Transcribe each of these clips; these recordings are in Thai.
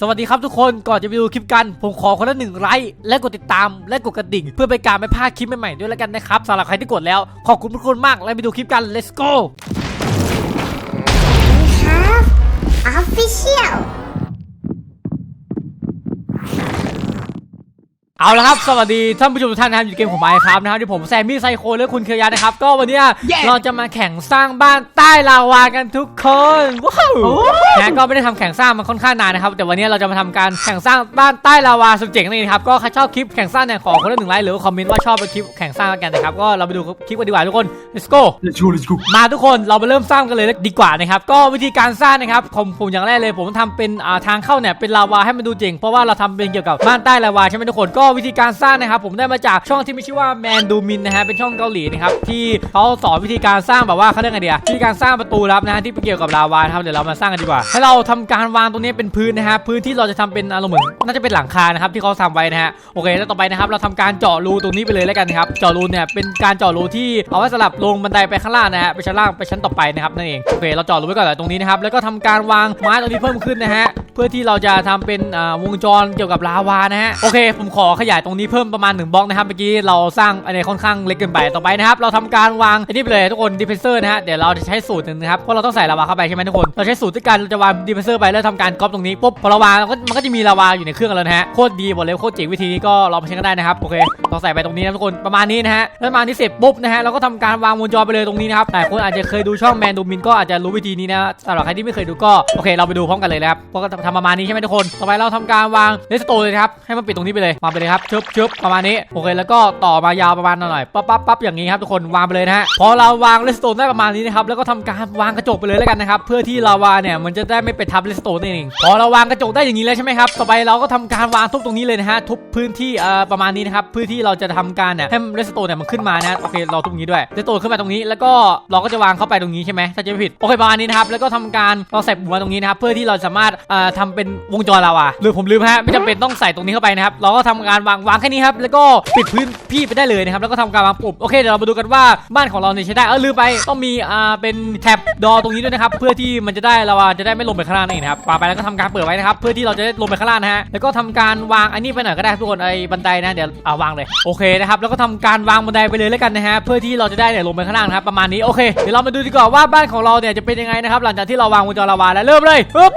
สวัสดีครับทุกคนก่อนจะไปดูคลิปกัน ผมขอคนละหนึ่งไลค์และกดติดตามและกดกระดิ่ง เพื่อไปการไม่พลาดคลิปใหม่ๆด้วยแล้วกันนะครับสำหรับใครที่กดแล้ว ขอบคุณทุกคนมากและไปดูคลิปกัน let's go We have official. เอาละครับ สวัสดีท่านผู้ชมทุกท่านนะครับอยู่เกมของไมค์ครับนะครับที่ผมแซมมี่ไซโคและคุณเคียร์ยานะครับ ก็วันเนี้ยเราจะมาแข่งสร้างบ้านใต้ลาวากันทุกคนว้าวนะก็ไม่ได้ทำแข่งสร้างมาค่อนข้างนานนะครับ แต่วันนี้เราจะมาทำการแข่งสร้างบ้านใต้ลาวาสุดเจ๋งนี่นะครับก็ใครชอบคลิปแข่งสร้างเนี่ยขอคนละหนึ่งไลค์หรือว่าคอมเมนต์ว่าชอบเป็นคลิปแข่งสร้างกันนะครับก็เราไปดูคลิปกันดีกว่าทุกคน let's go Let's go Let's go มาทุกคนเรามาเริ่มสร้างกันเลยดีกว่านะครับก็วิธีการสร้างนะครับผมผมอย่างแรกเลย ผมทำเป็นอ่าทางเข้าเนี่ยเป็นลาวาให้มันดูเจ๋งเพราะว่าเราทำเป็นเกี่ยวกับบ้านใต้ลาวาใช่ไหมทุกคนก็วิธีการสร้างนะครับ ผมได้มาจากช่องที่มีชื่อว่าแมนดูมินนะฮะเป็นช่องเกาหลีนะครับที่เขาสอนวิธีการสร้างแบบว่าเขาเรียกไงเดียวิธีการสร้างประตูลับนะฮะที่เกี่ยวกับลาวาครับเดี๋ยวเรามาสร้างกันดีกว่า ให้เราทำการวางตรงนี้เป็นพื้นนะฮะพื้นที่เราจะทำเป็นอารมณ์เหมือนน่าจะเป็นหลังคานะครับที่เขาทำไว้นะฮะโอเค แล้วต่อไปนะครับเราทำการเจาะรูตรงนี้ไปเลยแล้วกันนะครับเจาะรูเนี่ยเป็นการเจาะรูที่เอาไว้สำหรับลงบันไดไปข้างล่างนะฮะไปชั้นล่างไปชั้นต่อไปนะครับนั่นเองโอเคเราเจาะรูไว้ก่อนเลยตรงนี้นะครับแล้วก็ทำการวางไม้ตรงนี้เพิ่มขึ้นนะฮะเพื่อที่เราจะทำเป็นวงจรเกี่ยวกับลาวานะฮะโอเค ผมขอขยายตรงนี้เพิ่มประมาณ1บล็อกนะครับเมื่อกี้เราสร้างอะไรค่อนข้างเล็กเกินไปต่อไปนะครับเราทำการวางอันนี้ไปเลยทุกคนดิเพนเซอร์นะฮะเดี๋ยวเราจะใช้สูตรหนึ่งนะครับเพราะเราต้องใส่ลาวาเข้าไปใช่ไหมทุกคนเราใช้สูตรด้วยกันเราจะวางดิเพนเซอร์ไปแล้วทำการก๊อปตรงนี้ปุ๊บพอเราวางมันก็จะมีลาวาอยู่ในเครื่องแล้วนะฮะโคตรดีบอกเลยโคตรเจ๋งวิธีนี้ก็ลองไปใช้กันได้นะครับโอเคเราใส่ไปตรงนี้นะทุกคนประมาณนี้นะฮะแล้วมาณนี้เสร็จปุ๊บนะฮะเราก็ทำการวางวงจรไปเลยตรงนี้นะครับแต่คนอาจจะเคยดูช่องแมนดูมินก็อาจจะรู้วิธีนี้นะสำหรับใครที่ไม่เคยดูก็โอเค เราไปดูพร้อมกันเลยนะครับก็ทำประมาณนี้ใช่ไหมทุกคนต่อไปเราทำการวางเลสโตเลยครับให้มันปิดตรงนี้ไปเลยวาไปเลยครับชึบชึบประมาณนี้โอเคแล้วก็ต่อมายาวประมาณหน่อยปั๊บปั๊บปั๊บอย่างนี้ครับทุกคนวางไปเลยนะฮะพอเราวางเลสโตนได้ประมาณนี้นะครับแล้วก็ทำการวางกระจกไปเลยแล้วกันนะครับเพื่อที่ลาวาเนี่ยมันจะได้ไม่ไปทับเลสโตนนั่นเองพอเราวางกระจกได้อย่างนี้แล้วใช่ไหมครับต่อไปเราก็ทำการวางทุบตรงนี้เลยนะฮะทุบพื้นที่เอ่อประมาณนี้นะครับเพื่อที่เราจะทำการเนี่ยให้เลสโตนเนี่ยมันขึ้นมานะโอเคเราทุบอย่างนี้ด้วยเลสโตนขึ้นมาตรงนี้ แล้วก็เราก็จะวางเข้าไปตรงนี้ใช่ไหมถ้าจะไม่ผิดโอเคประมาณนี้นะครับแล้วก็ทำการเราใส่ปุ่มมาตรงนี้นะครับเพื่อที่เราสามารถเอ่อทำเป็นวงจรลาวาหรือผมลืมฮะไม่จำเป็นต้องใส่ตรงนี้เข้าไปนะครับเราก็ทำการวางวางแค่นี้ครับแล้วก็ปิดพื้นที่ไปได้เลยนะครับแล้วก็ทำการวางปุ่มโอเคเดี๋ยวเรามาดูกันว่าบ้านของเราเนี่ยใช้ได้เออลืมไปต้องมีอ่าเป็นแท็บดอตรงนี้ด้วยนะครับเพื่อที่มันจะได้ลาวาจะได้ไม่ลงไปข้างล่างนั่นะครับวางไปแล้วก็ทำการเปิดไว้นะครับเพื่อที่เราจะได้ลงไปข้างล่างนะฮะแล้วก็ทำการวางอันนี้ไปหน่อยก็ได้ทุกคนไอ้บันไดนะเดี๋ยวเอาวางเลยโอเคนะครับแล้วก็ทำการวางบันไดไปเลยแล้วกันนะฮะเพื่อที่เราจะได้เนี่ยลงไปข้างล่างนะครับประมาณนี้โอเคเดี๋ยวเรามาดูดีกว่าว่าบ้านของเราเนี่ยจะเป็นยังไงนะครับหลังจากที่เราวางวงจรลาวาแล้วเริ่มเลยปึ๊บ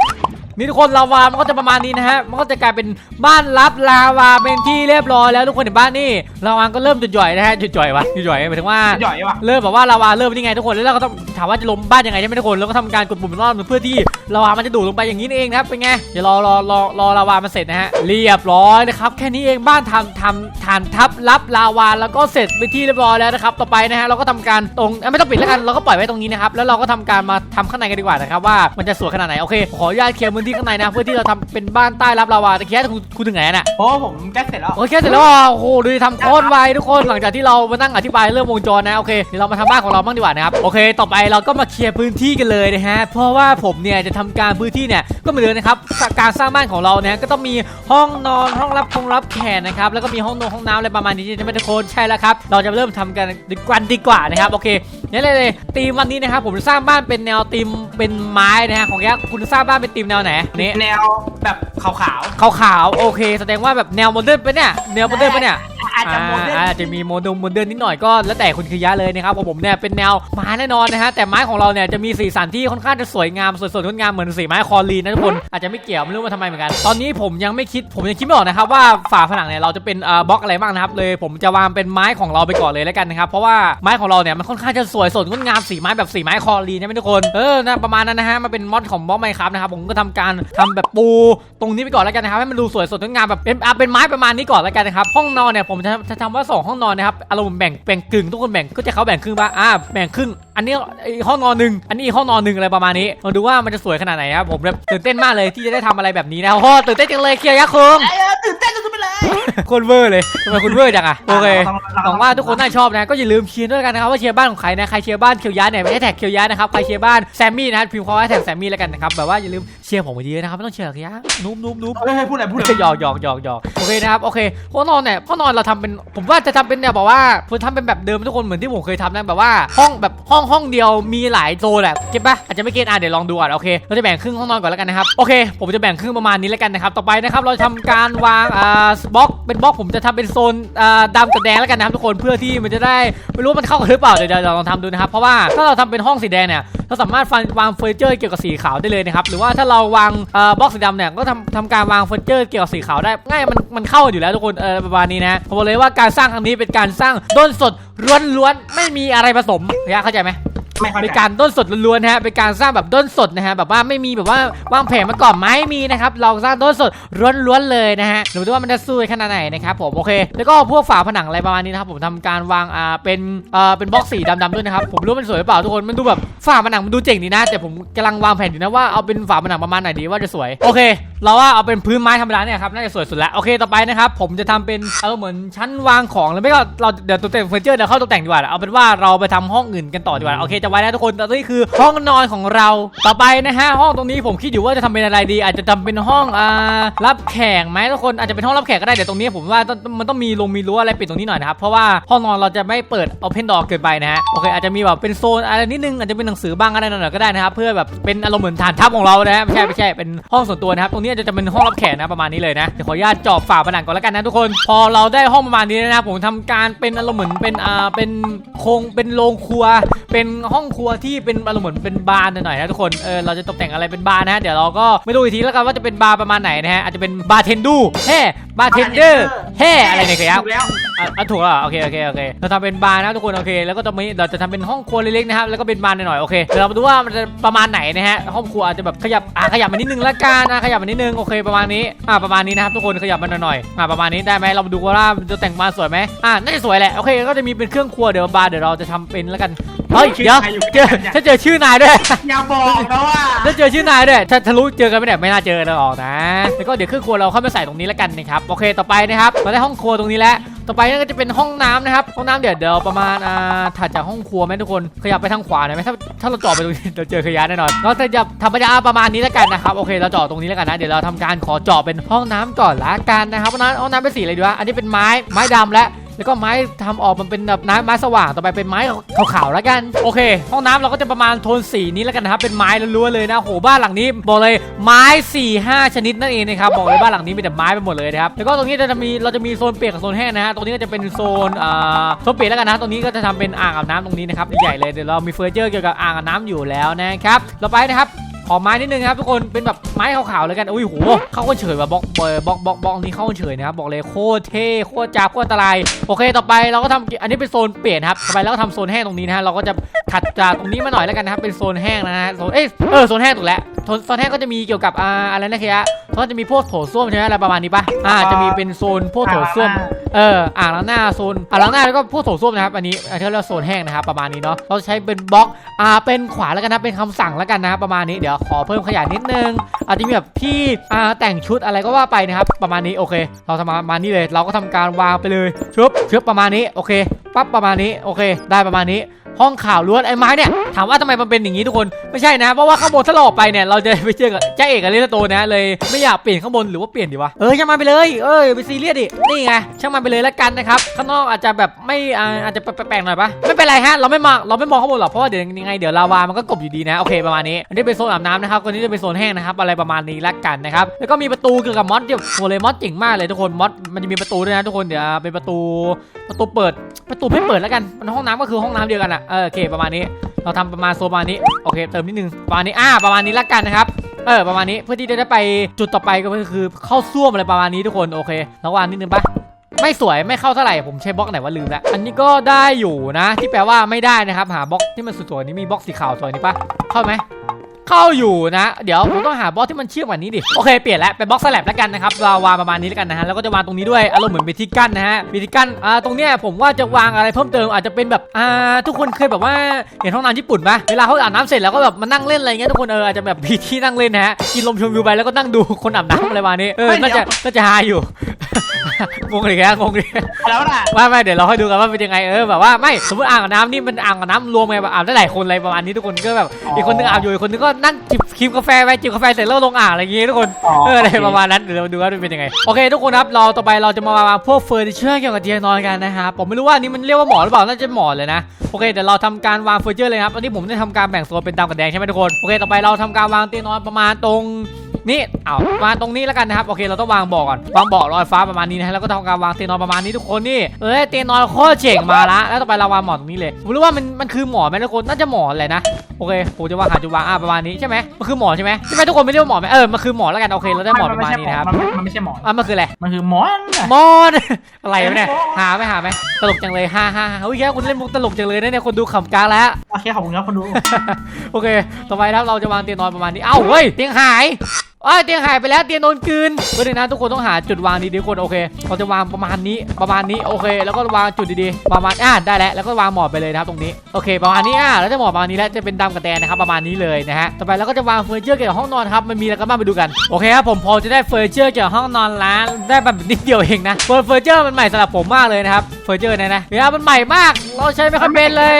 นี่ทุกคนลาวามันก็จะประมาณนี้นะฮะมันก็จะกลายเป็นบ้านลับลาวาเป็นที่เรียบร้อยแล้วทุกคนเห็นบ้านนี่ลาวาก็เริ่มจุดจ่อยนะฮะจุดจ่อยวะจุดจ่อยหมายถึงว่าหย่อยว่ะเริ่มแบบว่าลาวาเริ่มนี่ไงทุกคนแล้วเราก็ต้องถามว่าจะล้มบ้านยังไงใช่ไหมทุกคนแล้วก็ทำการกดปุ่มรอบหนึ่งเพื่อที่ลาวามันจะดูดลงไปอย่างนี้นี่เองนะครับเป็นไงเดี๋ยวรอรอรอรอลาวามันเสร็จนะฮะเรียบร้อยนะครับแค่นี้เองบ้านทำทำฐานทับรับลาวาแล้วก็เสร็จเป็นที่เรียบร้อยแล้วนะครับต่อไปนะฮะเราก็ทำการตรงเอ้ยไม่ต้องปิดแล้วกันเราก็ปล่อยไว้ตรงนี้นะครับแล้วเราก็ทำการมาทำข้างในกันดีกว่านะครับว่ามันจะสวยขนาดไหนโอเคขออนุญาตเคลียร์พื้นที่ข้างในนะ เพื่อที่เราทำเป็นบ้านใต้รับลาวาแต่แค่คุณคุณถึงไหนน่ะโอ้ผมแก๊สเสร็จแล้ว โอเคเสร็จแล้วอะโอ้โหดูดิทำโคตรไวทุกคนหลังจากที่เรามานั่งอธิบายเรื่องวงจรนะโอเคเดี๋ยวเรามาทำบ้านของเราบ้างดีกว่านะครับโอเค ต่อไปเราก็มาเคลียร์พื้นที่กันเลยนะฮะเพราะว่าผมเนี่ยจะทำการพื้นที่เนี่ยก็เหมือนเดิมนะครับการสร้างบ้านของเราเนี่ยก็ต้องมีห้องนอนห้องรับคงรับแขกนะครับแล้วก็มีห้องนอนห้องน้ำอะไรประมาณนี้ใช่ไหมทุกคนใช่แล้วครับเราจะเริ่มทำกันดีกว่าดีกว่านะครับโอเคนี่เลยเลยธีมวันนี้นะครับผมจะสร้างบ้านเป็นแนวธีมเป็นไม้นะฮะของแกคุณสร้างบ้านเป็นธีมแนวไหนนี่แนวแบบขาวขาวๆโอเค แสดงว่าแบบแนวโมเดิร์นปะเนี่ยแนวโมเดิร์นปะเนี่ยๆ อาจจะโมเดิร์นอาจจะมีโมเดิร์นโมเดิร์นนิดหน่อยก็แล้วแต่คุณคือยะเลยนะครับของผมเนี่ยเป็นแนวไม้แน่นอนนะฮะแต่ไม้ของเราเนี่ยจะมีสีสันที่ค่อนข้างจะสวยงามสวยสดงดงามเหมือนสีไม้คอลีนนะทุกคนอาจจะไม่เกี่ยวไม่รู้ว่าทำไมเหมือนกัน ตอนนี้ผมยังไม่คิดผมยังคิดไม่ออกนะครับว่าฝาผนังเนี่ยเราจะเป็นเอ่อบล็อกอะไรบ้างนะครับเลยผมจะวางเป็นไม้ของเราไปก่อนเลยแล้วกันนะครับเพราะว่าไม้ของเราเนี่ยมันค่อนข้างจะสวยสดงดงามสีไม้แบบสีไม้คอลีนใช่ไหมทุกคนเออนะประมาณนั้นนะฮะมันเป็นมอดของบล็อกไมครับนะครับผมก็ทำการทำแบบปูตรงนี้ไปก่อนแล้วกันนะครับให้มันดูสวยสดงดงามแบบเป็นอะเป็นไม้ประมาณนี้ก่อนแล้วกันนะครับห้องนอนเนี่ยผมจะจะทำว่าสองห้องนอนนะครับอารมณ์แบ่งแบ่งกึ่งทุกคนแบ่งก็จะเขาแบ่งครึ่งป่ะอ่าแบ่งครึ่ง อันนี้อีกห้องนอนหนึ่งอันนี้อีกห้องนอนหนึ่งอะไรประมาณนี้มาดูว่ามันจะสวยขนาดไหนครับผมแบบตื่นเต้นมากเลยที่จะได้ทำอะไรแบบนี้นะโอ้โหตื่นเต้นจังเลยเคียร์ยักษ์คุงเออตื่นเต้นสุดๆไปเลย โคนเวอร์เลยทำไมคุณเวอร์จังอะโอเคเราต้องเราหต้วัองงว่าทุกคนน่าชอบนะ ก็อย่าลืมเชียร์ด้วยกันนะครับว่าเชียร์บ้านของใครนะ ใครเชียร์บ้านเคียวยะเนี่ยไม่ได้แท็กเคียวยะนะครับ ใครเชียร์บ้านแซมมี่นะพิมพ์คำว่าแท็กแซมมี่แล้วกันนะครับ แบบว่าอย่าลืมเชียร์ผมมาดีนะครับไม่ต้องเชียร์เคียวยะนุ่มนุ่มนุ่มเฮ้ยเฮ้ยพูดอะไรพูดอะไร หยอกหยอกหยอกหยอกโอเคนะครับ โอเคห้องนอนเนี่ยห้องนอนเราทำเป็น ผมว่าจะทำเป็นเนี่ยบอกว่าผมทำเป็นแบบเดิมทุกคนเหมือนที่ผมเคยทำนะแบบว่าห้องแบบห้องห้องเดียวมีหลายโซนแหละเก็ตปะอาจจะไม่เก็ตอะเดี๋ยวลองดูก่อนโอเคเราจะแบ่งครึ่งห้องนอนก่อนแล้วกันนะครับโอเค ผมจะแบ่งครึ่งประมาณนี้แล้วกันนะครับต่อไปนะครับเราจะทำการวางอ่าบล็อกเป็นบล็อกผมจะทำเป็นโซนอ่าดำกับแดงแล้วกันนะครับทุกคนเพื่อที่มันจะได้ไม่รู้ว่ามันเข้ากันหรือเปล่าเดี๋ยวเราลองทำดูนะครับเพราะว่าถ้าเราทำเป็นห้องสีแดงเนี่ยเราสามารถวางเฟอร์นิเจอร์เกี่ยวกับสีขาวได้เลยนะครับหรือว่าถ้าเราวางอ่อบล็อกสีดำเนี่ยก็ทำทำการวางเฟอร์นิเจอร์เกี่ยวกับสีขาวได้ง่ายมันมันเข้าอยู่แล้วทุกคนเออประมาณนี้นะผมบอกเลยว่าการสร้างครั้งนี้เป็นการสร้างด้นสด ล้วนๆไม่มีอะไรผสมพยาเข้าใจไหมไม่เข้าเป็นใจการด้นสดล้วนๆนะฮะเป็นการสร้างแบบด้นสดนะฮะแบบว่าไม่มีแบบว่าวางแผนมาก่อนไหมมีนะครับเราสร้างด้นสดล้วนๆเลยนะฮะดูดูว่ามันจะสู้ขนาดไหนนะครับผมโอเค แล้วก็พวกฝาผนังอะไรประมาณนี้นะครับผมทำการวางอ่าเป็นเอ่อเป็นบล็อกสีดำๆด้วยนะครับผมรู้ว่ามันสวยหรือเปล่าทุกคนมันดูแบบฝาผนังมันดูเจ๋งดีนะ แต่ผมกำลังวางแผนอยู่นะว่าเอาเป็นฝาผนังประมาณไหนดีว่าจะสวยโอเคเราว่าเอาเป็นพื้นไม้ธรรมดาเนี่ยครับน่าจะสวยสุดแล้วโอเคต่อไปนะครับผมจะทำเป็นเออเหมือนชั้นวางของแล้วไม่ก็เราเดี๋ยวตกแต่งเฟอร์นิเจอร์เดี๋ยวเข้าตกแต่งดีกว่าเอาเป็นว่าเราไปทำห้องอื่นกันต่อดีกว่าโอเคจะไว้นะทุกคนตอนนี้คือห้องนอนของเราต่อไปนะฮะห้องตรงนี้ผมคิดอยู่ว่าจะทำเป็นอะไรดี อาจจะทำเป็นห้องอ่ารับแขกไหมทุกคนอาจจะเป็นห้องรับแขกก็ได้เดี๋ยวตรงนี้ผมว่ามันต้องมีลงมีรั้วอะไรปิดตรงนี้หน่อยนะครับเพราะว่าห้องนอนเราจะไม่เปิดเอาเพนดอเกินไปนะฮะโอเคอาจจะมีแบบเป็นโซนอะไรนิดนึงอาจจะเป็นหนังสือบ้างอะไรหน่อยก็ได้นะครับเพื่อแบบเป็นอารมณ์เหมือนฐานทัพของเรานะฮะไม่ใช่ไม่ใช่เป็นห้องส่วนตัวนะครับตรงนี้อาจะเป็นห้องรับแขกนะประมาณนี้เลยนะเดี๋ยวขออนุญาตเจอบฝาผนังก่อนแล้วกันนะทุกคน พอเราได้ห้องประมาณนี้แล้วนะผมทำการเป็นอารมณ์เหมือนเป็นอ่าเป็นโครงเป็นโรงครัว เป็นห้องครัวที่เป็นอารมณ์เหมือนเป็นบาร์หน่อยๆนะทุกคนเออเราจะตกแต่งอะไรเป็นบาร์นะฮะเดี๋ยวเราก็ไม่รู้อีกทีแล้วกันว่าจะเป็นบาร์ประมาณไหนนะฮะอาจจะเป็นบาร์เทนดูแฮ่ บาร์เทนเดอร์แฮ่อะไรเนี่ยครับถูกแล้วอะอะถูกแล้วเหรอโอเคโอเคโอเคเราทำเป็นบาร์นะทุกคนโอเค แล้วก็จะมีเราจะทำเป็นห้องครัวเล็กๆนะครับแล้วก็เป็นบาร์หน่อยๆโอเคเดี๋ยวเรามาดูว่ามันจะประมาณไหนนะฮะห้องครัวอาจจะแบบขยับอะขยับมานิดนึงละกันนะขยับมานิดนึงโอเคประมาณนี้อะประมาณนี้นะครับทุกคนขยับมาหน่อยๆอะประมาณนี้ได้ไหมเรามาดูว่ามันจะแต่งมาสวยไหมอะน่าจะสวยแหละโอเคก็จะมีเป็นเครื่องครัวเดี๋ยวบาร์เดี๋ยวเราจะทำเป็นแล้วกันเฮ้ยเดี๋ยวเจอถ้าเจอชื่อนายด้วยอย่าบอกนะว่าถ้าเจอชื่อนายด้วยถ้าทะลุเจอกันไม่ได้ไม่น่าเจอเราออกนะแล้วก็เดี๋ยวเครื่องครัวเราเข้ามาใส่ตรงนี้แล้วกันนะครับโอเคต่อไปนะครับเราได้ห้องครัวตรงนี้แล้วต่อไปนั่นก็จะเป็นห้องน้ำนะครับห้องน้ำเดี๋ยวเดี๋ยวประมาณอ่าถัดจากห้องครัวไหมทุกคนขยับไปทางขวาหน่อยไหมถ้าถ้าเราจอดไปตรงนี้เราเจอขยะแน่นอนเราจะทำบรรยากาศประมาณนี้แล้วกันนะครับโอเคเราจอดตรงนี้แล้วกันนะเดี๋ยวเราทำการขอจอดเป็นห้องน้ำก่อนละกันนะครับห้องน้ำห้องน้ำเป็นสีอะไรดีวะอันนี้เป็นไม้ไม้ดำและ แล้วก็ไม้ทำออกมันเป็นแบบน้ำไม้สว่างต่อไปเป็นไม้ขาวๆแล้วกันโอเค ห้องน้ำเราก็จะประมาณโทนสีนี้แล้วกันนะครับเป็นไม้ล้วนๆเลยนะโหบ้านหลังนี้บอกเลยไม้4ี่ห้าชนิดนั่นเองนะครับบอกเลยบ้านหลังนี้มีแต่ไม้ไปหมดเลยนะครับแล้วก็ตรงนี้จะมีเราจะมีโซนเปียกกับโซนแห้งนะฮะตรงนี้ก็จะเป็นโซนอ่าโซนเปียกแล้วกันนะตรงนี้ก็จะทำเป็นอ่างอาบน้ำตรงนี้นะครับใหญ่เลยเดี๋ยวเรามีเฟอร์เจอร์เกี่ยวกับอ่างอาบน้ำอยู่แล้วนะครับต่อไปนะครับ ขอไม้นิดนึงครับทุกคนเป็นแบบไม้ขาวๆเลยกันอุ้ยโหเข้ากันเฉยว่ะบล็อกเบอร์บล็อกบล็อกบล็อกนี้เข้ากันเฉยนะครับบอกเลยโคตรเท่โคตรจ้าบโคตรอันตรายโอเคต่อไปเราก็ทำอันนี้เป็นโซนเปลี่ยนครับต่อไปเราก็ทำโซนแห้งตรงนี้นะฮะเราก็จะถัดจากตรงนี้มาหน่อยแล้วกันนะครับเป็นโซนแห้งนะฮะโซนเอ้ยเออโซนแห้งถูกแล้วโซนโซนแห้งก็จะมีเกี่ยวกับอ่าอะไรนะเคียะก็จะมีพวกโถส้วมใช่ไหมอะไรประมาณนี้ปะอ่าจะมีเป็นโซนพวกโถส้วม เอออ่างล้างหน้าโซนอ่างล้างหน้าแล้วก็พวกโถส้วมนะครับอันนี้อันที่เรียกว่าโซนแห้งนะครับประมาณนี้เนาะเราใช้เป็นบล็อกอ่าเป็นขวาแล้วกันนะเป็นคำสั่งแล้วกันนะประมาณนี้เดี๋ยวขอเพิ่มขยายนิดนึงอาจจะมีแบบที่อ่าแต่งชุดอะไรก็ว่าไปนะครับประมาณนี้โอเค เราทำประมาณนี้เลย เราก็ทำการวางไปเลยชุบชุบประมาณนี้โอเคปั๊บประมาณนี้โอเค ได้ประมาณนี้ ห้องข่าวล้วนไอ้ไม้เนี่ยถามว่าทำไมมันเป็นอย่างนี้ทุกคนไม่ใช่นะเพราะว่าข้างบนถ้าเราออกไปเนี่ยเราจะไปเจอกับเจ้าเอกกับลิซาโตนะเลยไม่อยากเปลี่ยนข้างบนหรือว่าเปลี่ยนดีวะเออช่างมันไปเลยเออไปซีเรียสดินี่ไงช่างมันไปเลยแล้วกันนะครับข้างนอกอาจจะแบบไม่อาจจะแปลกๆหน่อยปะไม่เป็นไรฮะเราไม่มองเราไม่มองข้างบนหรอกเพราะว่าเดี๋ยวยังไงเดี๋ยวลาวามันก็กบอยู่ดีนะโอเคประมาณนี้อันนี้เป็นโซนอาบน้ำนะครับอันนี้จะเป็นโซนแห้งนะครับอะไรประมาณนี้แล้วกันนะครับแล้วก็มีประตูเกี่ยวกับมอสเดี๋ยวโหเลยมอสเจ๋งมากเลยทุกคนมอสมันจะมีประตูด้วยนะทุกคนเดี๋ยวเป็นประตูประตูเปิดประตูไม่เปิดแล้วกันมันห้องน้ำก็คือห้องน้ำเดียวกันอะเออโอเคประมาณนี้ เราทำประมาณโซประมาณนี้โอเคเติมนิดนึงประมาณนี้อ่าประมาณนี้ละกันนะครับเออประมาณนี้เพื่อที่จะได้ไปจุดต่อไปก็คือเข้าซ่วมอะไรประมาณนี้ทุกคนโอเคแล้ววางนิดนึงปะไม่สวยไม่เข้าเท่าไหร่ผมใช้บล็อกไหนว่าลืมแล้วอันนี้ก็ได้อยู่นะ ที่แปลว่าไม่ได้นะครับ หาบล็อกที่มันสวยๆนี้มีบล็อกสีขาวสวยนี้ปะเข้าไหม เข้าอยู่นะ เดี๋ยวผมต้องหาบล็อกที่มันเชื่อมกว่านี้ดิ โอเคเปลี่ยนแล้วเป็นบล็อกสลับแล้วกันนะครับเราวางประมาณนี้แล้วกันนะฮะ แล้วก็จะวางตรงนี้ด้วย อารมณ์เหมือนเป็นที่กั้นนะฮะมีที่กั้นอ่า ตรงเนี้ยผมว่าจะวางอะไรเพิ่มเติมอาจจะเป็นแบบ อ่า ทุกคนเคยแบบว่าเห็นห้องน้ำญี่ปุ่นปะเวลาเขาอาบน้ำเสร็จแล้วก็แบบมานั่งเล่นอะไรเงี้ยทุกคนเอออาจจะแบบมีที่นั่งเล่นนะฮะ กินลมชมวิวไปแล้วก็นั่งดูคนอาบน้ำอะไรประมาณนี้ เออน่าจะน่าจะฮาอยู่ งงเลยแกงงเลยแล้วน่ะไม่ไม่เดี๋ยวเราค่อยดูกันว่าเป็นยังไงเออแบบว่าไม่สมมติอ่างอาบน้ำนี่มันอ่างอาบน้ำรวมไงแบบอาบได้หลายคนอะไรประมาณนี้ทุกคนก็แบบอีกคนนึงอาบอยู่อีกคนนึงก็นั่งจิบครีมกาแฟไปจิบกาแฟเสร็จแล้วลงอ่างอะไรอย่างงี้ทุกคนเอออะไรประมาณนั้นเดี๋ยวเราดูว่ามันเป็นยังไงโอเค ทุกคนครับเราต่อไปเราจะมาวางพวกเฟอร์นิเจอร์เกี่ยวกับเตียงนอนกันนะครับผมไม่รู้ว่าอันนี้มันเรียกว่าหมอนหรือเปล่าน่าจะหมอนเลยนะโอเคเดี๋ยวเราทำการวางเฟอร์นิเจอร์เลยครับอันนี้ผมได้ทำการแบ่งโซนเป็นดำกับแดงใช่ไหมทุกคนโอเคต่อไปเราทำการวางเตียงนอนประมาณตรง นี่เอาวางตรงนี้แล้วกันนะครับโอเค เราต้องวางเบาะก่อนวางเบาะลอยฟ้าประมาณนี้นะฮะแล้วก็ทำการวางเตียงนอนประมาณนี้ทุกคนนี่เอ้ยเตียงนอนโคตรเจ๋งมาละแล้วต่อไปเราวางหมอนตรงนี้เลยผมรู้ว่ามันมันคือหมอนไหมทุกคนน่าจะหมอนแหละนะโอเคผมจะวางหาจุดวางอะประมาณนี้ใช่ไหมมันคือหมอนใช่ไหมใช่ไหมทุกคนไม่เรียกว่าหมอนไหมเออมันคือหมอนแล้วกันโอเคเราได้หมอนประมาณนี้นะครับมันไม่มันไม่ใช่หมอนอะมันคืออะไรมันคือหมอนมอนอะไรวะเนี่ยหาไหมหาไหมตลกจังเลยฮ่าฮ่าฮ่าเฮ้ยแค่คุณเล่นมุกตลกจังเลยนะเนี่ยคนดูขำกลางแล้วโอเคขอบคุณครับคนดูโอเค ต่อไปนะครับเราจะวางเตียงนอนประมาณนี้เอ้าเฮ้ยเตียงหายเอ้ยเตียงหายไปแล้วเตียงโดนกืนเพื่อนนะทุกคนต้องหาจุดวางดีๆทุกคนโอเคเราจะวางประมาณนี้ประมาณนี้โอเค แล้วก็วางจุดดีๆประมาณอ่าได้แล้วแล้วก็วางหมอนไปเลยนะครับตรงนี้โอเค ประมาณนี้อ่าแล้วจะหมอนประมาณนี้แล้วจะเป็นดำกับแดงนะครับประมาณนี้เลยนะฮะต่อไปเราก็จะวางเฟอร์นิเจอร์เกี่ยวกับห้องนอนครับมันมีอะไรกันบ้างไปดูกันโอเคครับผมพอจะได้เฟอร์นิเจอร์เกี่ยวกับห้องนอนร้านได้แบบนิดเดียวเองนะเฟอร์นิเจอร์มันใหม่สำหรับผมมากเลยนะครับเฟอร์นิเจอร์เนี่ยนะเวลามันใหม่มาก เราใช้ไม่ค่อยเป็นเลย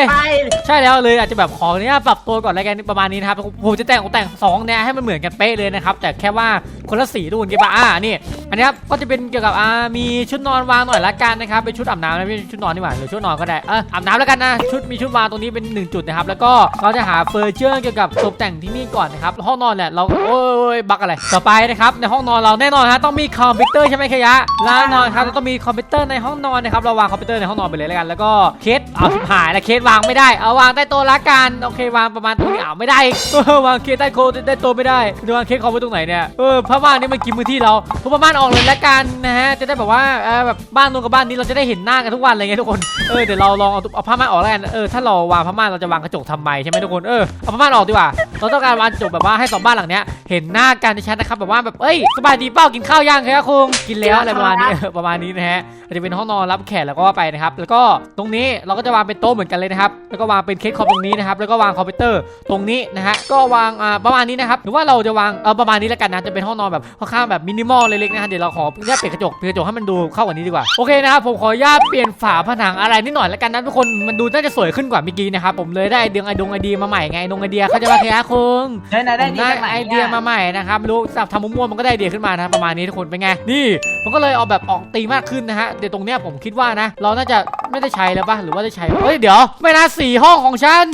ใช่แล้วเลยอาจจะแบบขอเนี้ยปรับตัวก่อนแล้วกันประมาณนี้นะครับผมจะแต่งของแต่งสองเนี่ยให้มันเหมือนกันเป๊ะเลยนะครับแต่แค่ว่าคนละสีทุกคนเก็บอ่านี่อันนี้ครับก็จะเป็นเกี่ยวกับอ่ามีชุดนอนวางหน่อยละกันนะครับเป็นชุดอาบน้ำนะไม่ใช่ชุดนอนนี่หว่าหรือชุดนอนก็ได้เอออาบน้ำแล้วกันนะชุดมีชุดวางตรงนี้เป็นหนึ่งจุดนะครับแล้วก็เราจะหาเฟอร์นิเจอร์เกี่ยวกับตกแต่งที่นี่ก่อนนะครับห้องนอนแหละเราโอ้ยบักอะไรต่อไปนะครับในห้องนอนเราแน่นอนฮะต้องมีคอมพิวเตอร์ใช่ไหมขยะร้านนอนครับเราต้องมีคอมพิวเตอร์ในห้องนอนนะครับเราวางคอมพิวเตอร์ในห้องนอนไปเลยแล้วกัน แล้วก็เคสเอาชิบหายแล้วเคสวางไม่ได้เอาวางใต้โต๊ะละกันโอเควางประมาณตรงนี้เอาไม่ได้อีกเออวางเคสใต้โคใต้โต๊ะไม่ได้จะวางเคสคอมไว้ตรงไหนเนี่ยเออผ้าม่านนี่มันกินพื้นที่เราทุกผ้าม่านออกเลยละกันนะฮะจะได้แบบว่าเออแบบบ้านนู้นกับบ้านนี้เราจะได้เห็นหน้ากันทุกวันอะไรเงี้ยทุกคนเออเดี๋ยวเราลองเอาเอาผ้าม่านออกแล้วกันเออถ้าเราวางผ้าม่านเราจะวางกระจกทำไมใช่ไหมทุกคนเออเอาผ้าม่านออกดีกว่าเราต้องการวางกระจกแบบว่าให้สองบ้านหลังเนี้ยเห็นหน้ากันชัดๆนะครับแบบว่าแบบเอ้ยสบายดีเปล่ากินข้าวยังครับคุงกินแล้วอะไรประมาณนี้เออประมาณนี้นะฮะอาจจะเป็นห้องนอนรับแขกแล้วก็ว่าไปนะครับแล้วก็ตรงนี้เราก็จะวางเป็นโต๊ะเหมือนกันเลยนะครับแล้วก็วางเป็นเคสคอมตรงนี้นะครับแล้วก็วางคอมพิวเตอร์ตรงนี้นะฮะก็วางอ่าประมาณนี้นะครับหรือว่าเราจะวางเออประมาณนี้แล้วกันนะจะเป็นห้องนอนแบบค่อนข้างแบบมินิมอลเล็กๆนะฮะเดี๋ยวเราขออนุญาตเปลี่ยนกระจกเปลี่ยนกระจกให้มันดูเข้ากว่านี้ดีกว่าโอเคนะครับผมขออนุญาตเปลี่ยนฝาผนังอะไรนิดหน่อยแล้วกันนะทุกคนมันดูน่าจะสวยขึ้นกว่าเมื่อกี้นะครับผมเลยได้ไอเดียไอดงไอเดียมาใหม่ไงไอดงไอเดียเขาจะมาแค่คุงเฮ้นายได้ดีได้จากหนไอเดียมาใหม่นะครับไม่รู้สับทำมั่วๆมันก็ได้ไอเดียขึ้นมานะประมาณนี้ทุกคนเป็นไงนี่ มันก็เลยเอาแบบออกตีมากขึ้นนะฮะเดี๋ยวตรงเนี้ยผมคิดว่านะ เราน่าจะไม่ได้ใช้แล้วปะหรือว่าได้ใช้เฮ้ยเดี๋ยวไม่นะสี่ห้องของฉัน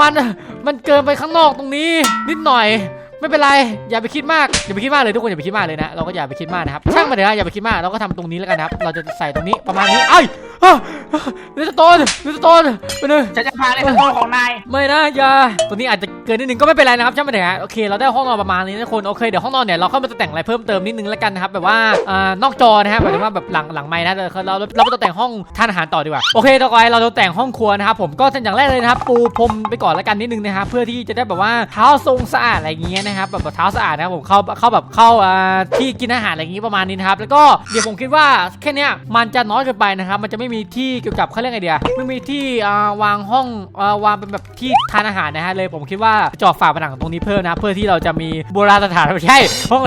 มันมันเกินไปข้างนอกตรงนี้ นิดหน่อย ไม่เป็นไร อย่าไปคิดมาก อย่าไปคิดมากเลยทุกคนอย่าไปคิดมากเลยนะ เราก็อย่าไปคิดมากนะครับ ช่างมันเถอะนะอย่าไปคิดมาก เราก็ทำตรงนี้แล้วกันนะครับ เราจะใส่ตรงนี้ประมาณนี้เอ้ยลิสโตนลิสโตนไปเลยฉันจะพาในสโตนของนาย ไม่นะอย่าตัวนี้อาจจะเกินนิดนึงก็ไม่เป็นไรนะครับช่างมันเถอะฮะโอเค เราได้ห้องนอนประมาณนี้นะทุกคน โอเค เดี๋ยวห้องนอนเนี่ยเราเข้ามาตกแต่งอะไรเพิ่มเติมนิดนึงแล้วกันนะครับ แบบว่าอ่านอกจอนะฮะหมายถึงว่าแบบหลังหลังไม้นะเดี๋ยวเราเราไปตกแต่งห้องทานอาหารต่อดีกว่า โอเค ต่อไปเราจะแต่งห้องครัวนะครับ ผมก็อย่างแรกเลยนะครับ ปูพรมไปก่อนแล้วกันนิดนึงนะครับ เพื่อที่จะได้แบบว่าเท้าทรงสะอาดอะไรอย่างเงี้ยนะครับแบบเท้าสะอาดนะครับผมเข้าเข้าแบบเข้าอ่าที่กินอาหารอะไรอย่างงี้ประมาณนี้นะครับแล้วก็เดี๋ยวผมคิดว่าแค่เนี้ยมันจะน้อยเกินไปนะครับมันจะไม่มีที่เกี่ยวกับเขาเรียกไงเดียไม่มีที่อ่าวางห้องอ่าวางเป็นแบบที่ทานอาหารนะฮะเลยผมคิดว่าเจาะฝาผนังตรงนี้เพิ่มนะ เพื่อที่เราจะมีโบราณสถานไม่ใช่ห้อง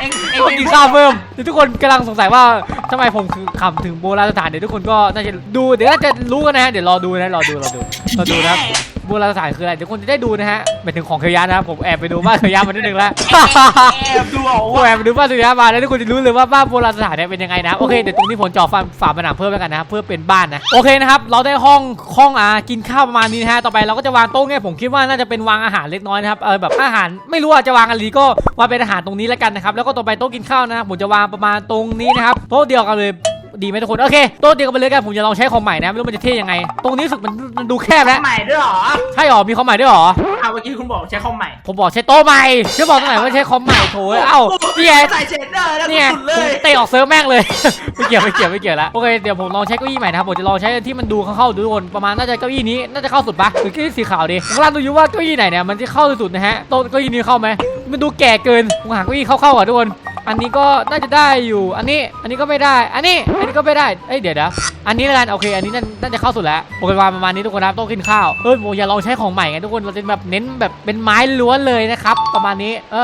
เอ็งเอ็งห้องกินข้าวเพิ่มเดี๋ยวทุกคนกำลังสงสัยว่าทำไมผมคือคำถึงโบราณสถานเดี๋ยวทุกคนก็น่าจะดูเดี๋ยวน่าจะรู้กันนะฮะเดี๋ยวรอดูนะรอดูรอดูรอดูนะครับโบราณสถานคืออะไรเดี๋ยวคนจะได้ดูนะฮะหมายถึงของเคยานะครับผมแอบไปดูบ้านเคยามานิดนึงแล้วแอบดูเอาโอ้แอบไปดูบ้านเคยามาแล้วทุกคนจะรู้เลยว่าบ้านโบราณสถานเนี่ยเป็นยังไงนะโอเคเดี๋ยวตรงนี้ผมเจาะฝาฝาผนังเพิ่มแล้วกันนะเพื่อเป็นบ้านนะโอเคนะครับเราได้ห้องห้องอ่ากินข้าวประมาณนี้นะฮะต่อไปเราก็จะวางโต๊ะเนี่ยผมคิดว่าน่าจะเป็นวางอาหารเล็กน้อยนะครับเออแบบอาหารไม่รู้ว่าจะวางอะไรดีก็วางเป็นอาหารตรงนี้แล้วกันนะครับแล้วก็ต่อไปโต๊ะกินข้าวนะครับผมจะวางประมาณตรงนี้นะครับโต๊ะเดียวกันเลย ดีไหมทุกคน โอเคโต๊ะเดียวกันไปเลยกันผมจะลองใช้คอมใหม่นะ ไม่รู้มันจะเท่ยังไง ตรงนี้รู้สึกมันมันดูแคบแล้ว ใหม่ด้วยเหรอใช่หรอ มีคอมใหม่ด้วยหรอ เอาเมื่อกี้คุณบอกใช้คอมใหม่ผมบอกใช้โต๊ะใหม่เชื่อบอกตรงไหนว่าใช้คอมใหม่โถยเอ้านี่ไงใส่เชดเดอร์แล้วเนี่ยสุดเลยเตะออกเซิร์ฟแม่งเลย ไม่เกี่ยวไม่เกี่ยวไม่เกี่ยวแล้ว โอเค เดี๋ยวผมลองใช้เก้าอี้ใหม่นะครับ ผมจะลองใช้อันที่มันดูเข้าๆดูทุกคน ประมาณน่าจะเก้าอี้นี้ น่าจะเข้าสุดปะหรือเก้าอี้สีขาวดีผมกำลังดูอยู่ว่าเก้าอี้ไหนเนี่ยมันจะเข้าสุดนะฮะโต๊ะเก้าอี้นี้เข้าไหมมันดูแก่เกินผมหาเก้าอี้เข้าๆอะทุกคน อันนี้ก็น่าจะได้อยู่ อันนี้ อันนี้ก็ไม่ได้ อันนี้ อันนี้ก็ไม่ได้ เอ้ย เดี๋ยวเดี๋ยวอันนี้แล้วกัน โอเค อันนี้น่าจะเข้าสุดแล้วโอเควาประมาณนี้ทุกคนนะครับต้องกินข้าวเฮ้ยผมอย่าลองใช้ของใหม่ไงทุกคน เราจะแบบเน้นแบบเป็นไม้ล้วนเลยนะครับ ประมาณนี้ เอ่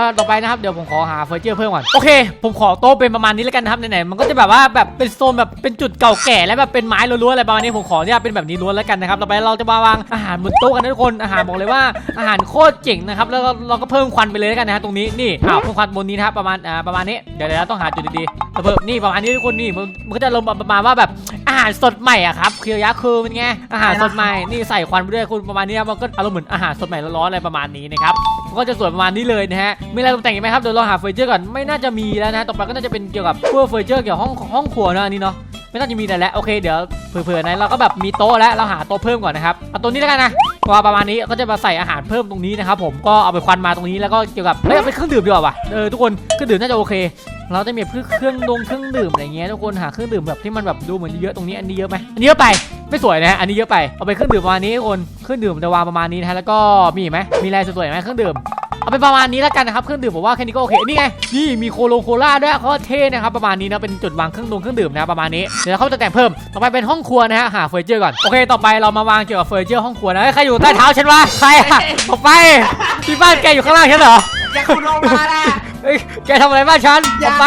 อ ต่อไปนะครับ เดี๋ยวผมขอหาเฟอร์เจอร์เพิ่มก่อน โอเค ผมขอโต๊ะเป็นประมาณนี้แล้วกันครับ ไหนๆ มันก็จะแบบว่าแบบเป็นโซนแบบเป็นจุดเก่าแก่และแบบเป็นไม้ล้วนๆอะไรประมาณนี้ ผมขอเนี่ยเป็นแบบนี้ล้วนแล้วกันนะครับ ต่อไปเราจะมาวางอาหารบนโต๊ะกันนะทุกคน อาหารบอกเลยว่าอาหารโคตรเจ๋งนะครับ แล้วเราก็เพิ่มควันไปเลยแล้วกันนะฮะตรงนี้ นี่อ้าวเพิ่มควันบนนี้นะครับประมาณอ่าประมาณนี้เดี๋ยวเดี๋ยวเราต้องหาจุดดีๆแล้วเพิ่มนี่ประมาณนี้ทุกคนนี่มันมันก็จะลงประมาณว่าแบบอาหารสดใหม่อะครับเคียวยะคือเป็นไงอาหารสดใหม่นี่ใส่ควันไปด้วยคุณประมาณนี้ครับมันก็อารมณ์เหมือนอาหารสดใหม่ร้อนๆอะไรประมาณนี้นะครับมันก็จะสวยประมาณนี้เลยนะฮะมีอะไรตกแต่งอีกไหมครับเดี๋ยวเราหาเฟอร์นิเจอร์ก่อนไม่น่าจะมีแล้วนะต่อไปก็น่าจะเป็นเกี่ยวกับพวกเฟอร์นิเจอร์เกี่ยวกับห้องห้องครัวนะอันนี้เนาะ ไม่น่าจะมีแต่แล้วโอเคเดี๋ยวเผื่อๆนะเราก็แบบมีโต๊ะแล้วเราหาโต๊ะเพิ่มก่อนนะครับเอาตัวนี้แล้วกันนะก็ประมาณนี้ก็จะมาใส่อาหารเพิ่มตรงนี้นะครับผมก็เอาไปควันมาตรงนี้แล้วก็เกี่ยวกับเฮ้ยเอาไปเครื่องดื่มดีกว่าว่ะเออทุกคนเครื่องดื่มน่าจะโอเค เราจะมีเครื่องเครื่องดงเครื่องดื่มอะไรเงี้ยทุกคนหาเครื่องดื่มแบบที่มันแบบดูเหมือนเยอะตรงนี้อันนี้เยอะไหมอันนี้เยอะไปไม่สวยนะอันนี้เยอะไปเอาไปเครื่องดื่มประมาณนี้ทุกคนเครื่องดื่มจะวางประมาณนี้นะแล้วก็มีไหมมีอะไรสวยๆไหมเครื่องดื่ม เอาไปประมาณนี้แล้วกันนะครับเครื่องดื่มผมว่าแค่นี้ก็โอเคนี่ไงนี่มีโคโลโคล่าด้วยเขาเท่นะครับประมาณนี้นะเป็นจุดวางเครื่องดงเครื่องดื่มนะประมาณนี้เดี๋ยวเขาจะแต่งเพิ่มต่อไปเป็นห้องครัวนะฮะหาเฟอร์นิเจอร์ก่อนโอเค ต่อไปเรามาวางเกี่ยวกับเฟอร์นิเจอร์ห้องครัวนะเฮ้ยใครอยู่ใต้เท้าฉันวะใครอะออกไปที่บ้านแกอยู่ข้างล่างฉันเหรออย่าคุณลงมานะเฮ้ยแกทำอะไรบ้านฉันออกไป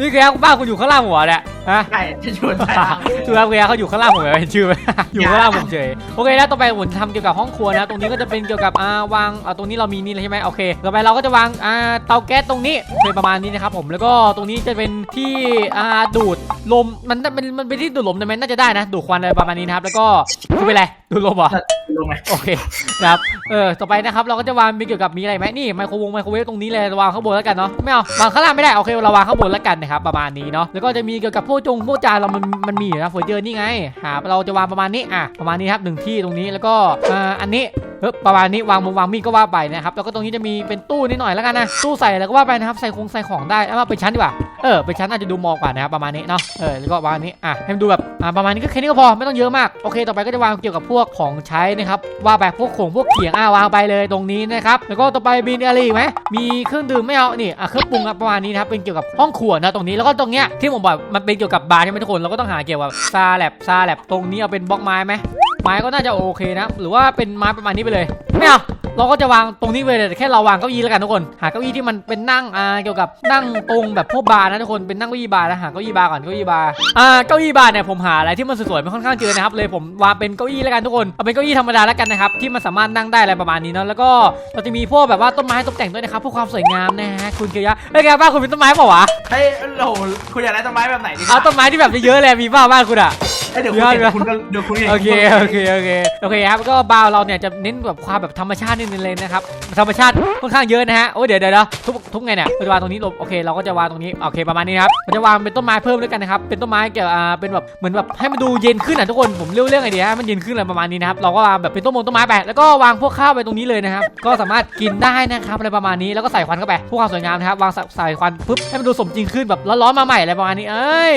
นี่แกบ้านคุณอยู่ข้างล่างหัวเนี่ยฮะใช่จะชวนไปทำคือครับเวลาเขาอยู่ข้างล่างผมเห็นชื่อไหมอยู่ข้างล่างผมเฉยโอเคแล้วต่อไปผมทำเกี่ยวกับห้องครัวนะ ตรงนี้ก็จะเป็นเกี่ยวกับอ่าวางอ่าตรงนี้เรามีนี่เลยใช่ไหมโอเคต่อไปเราก็จะวางอ่าเตาแก๊สตรงนี้โอเคประมาณนี้นะครับผมแล้วก็ตรงนี้จะเป็นที่อ่าดูดลมมันน่าเป็นมันเป็นที่ดูดลมได้ไหมน่าจะได้นะดูดควันอะไรประมาณนี้นะครับแล้วก็คือเป็นอะไรดูดลมเหรอ ลงไหมโอเคนะครับ เออ ต่อไปนะครับ เราก็จะวางมีเกี่ยวกับมีอะไรไหมนี่ไมโครวงไมโครเวฟตรงนี้เลยวางข้างบนแล้วกันเนาะ ไม่เอา วางข้างล่างไม่ได้ โอเค เราวางข้างบนแล้วกันนะครับ ประมาณนี้เนาะ แล้วก็จะมีเกี่ยวกับพวกจงพวกจานเรามันมันมีอยู่นะเฟอร์นิเจอร์นี่ไง หา เราจะวางประมาณนี้ อะ ประมาณนี้ครับหนึ่งที่ตรงนี้ แล้วก็อ่าอันนี้เฮ้ยประมาณนี้วางมวางมีดก็ว่าไปนะครับ แล้วก็ตรงนี้จะมีเป็นตู้นิดหน่อยแล้วกันนะ ตู้ใส่แล้วก็ว่าไปนะครับ ใส่คงใส่ของได้เอามาเป็นชั้นดีกว่า เออเป็นชั้นอาจจะดูมองกว่านะครับประมาณนี้เนาะ เออ แล้วก็วางอันนี้ อะ ให้มันดูแบบ อ่า ประมาณนี้ก็แค่นี้ก็พอ ไม่ต้องเยอะมาก โอเค ต่อไปก็จะวางเกี่ยวกับพวกของใช้นะครับว่าไปพวกของพวกเขียงอ่าวางไปเลยตรงนี้นะครับแล้วก็ต่อไปมีอะไรไหมมีเครื่องดื่มไม่เอานี่อะเครื่องปรุงประมาณนี้นะครับเป็นเกี่ยวกับห้องครัวนะตรงนี้แล้วก็ตรงเนี้ยที่ผมบอกมันเป็นเกี่ยวกับบาร์ใช่ไหมทุกคนเราก็ต้องหาเกี่ยวกับซาแลบซาแลบตรงนี้เอาเป็นบล็อกไม้ไหมไม้ก็น่าจะโอเคนะ หรือว่าเป็นไม้ประมาณนี้ไปเลยไม่เอา เราก็จะวางตรงนี้ไปเลยแต่แค่เราวางเก้าอี้แล้วกันทุกคน หาเก้าอี้ที่มันเป็นนั่งอ่าเกี่ยวกับนั่งตรงแบบพวกบาร์นะทุกคนเป็นนั่งเก้าอี้บาร์นะหาเก้าอี้บาร์ก่อนเก้าอี้บาร์อ่าเก้าอี้บาร์เนี่ยผมหาอะไรที่มันสวยๆมันค่อนข้างเจอนะครับเลยผมวางเป็นเก้าอี้แล้วกันทุกคนเอาเป็นเก้าอี้ธรรมดาแล้วกันนะครับที่มันสามารถนั่งได้อะไรประมาณนี้เนาะแล้วก็เราจะมีพวกแบบว่าต้นไม้ตกแต่งด้วยนะครับเพื่อความสวยงามนะฮะคุณเกียร์เฮ้ยแกบ้านคุณเป็นต้นไม้เปล่าวะเฮ้ยโหคุณอยากได้ต้นไม้แบบไหนดีเอาต้นไม้ที่แบบเยอะๆเลยมีเปล่าบ้านคุณอะเฮ้ยเดี๋ยวคุณเห็นคุณก็เดี๋ยวคุณเห็นโอเคโอเคโอเคโอเคครับก็บาร์เราเนี่ยจะเน้นแบบความแบบธรรมชาตินิดนึงเลยนะครับธรรมชาติค่อนข้างเยอะนะฮะโอ้ยเดี๋ยวเดี๋ยวเดี๋ยวทุบทุบไงเนี่ยเราจะวางตรงนี้ลบโอเคเราก็จะวางตรงนี้โอเคประมาณนี้นะครับเราจะวางเป็นต้นไม้เพิ่มด้วยกันนะครับเป็นต้นไม้เกี่ยวกับอ่าเป็นแบบเหมือนแบบให้มันดูเย็นขึ้นอะทุกคนผมเรื่องเรื่องไอเดียให้มันเย็นขึ้นอะไรประมาณนี้นะครับเราก็วางแบบเป็นต้นมงต้นไม้ไปแล้วก็วางพวกข้าวไปตรงนี้เลยนะครับก็สามารถกินได้นะครับอะไรประมาณนี้แล้วก็ใส่ควันเข้าไปเพื่อความสวยงามนะครับวางใส่ใส่ควันปุ๊บให้มันดูสมจริงขึ้นแบบร้อนๆมาใหม่อะไรประมาณนี้เอ้ย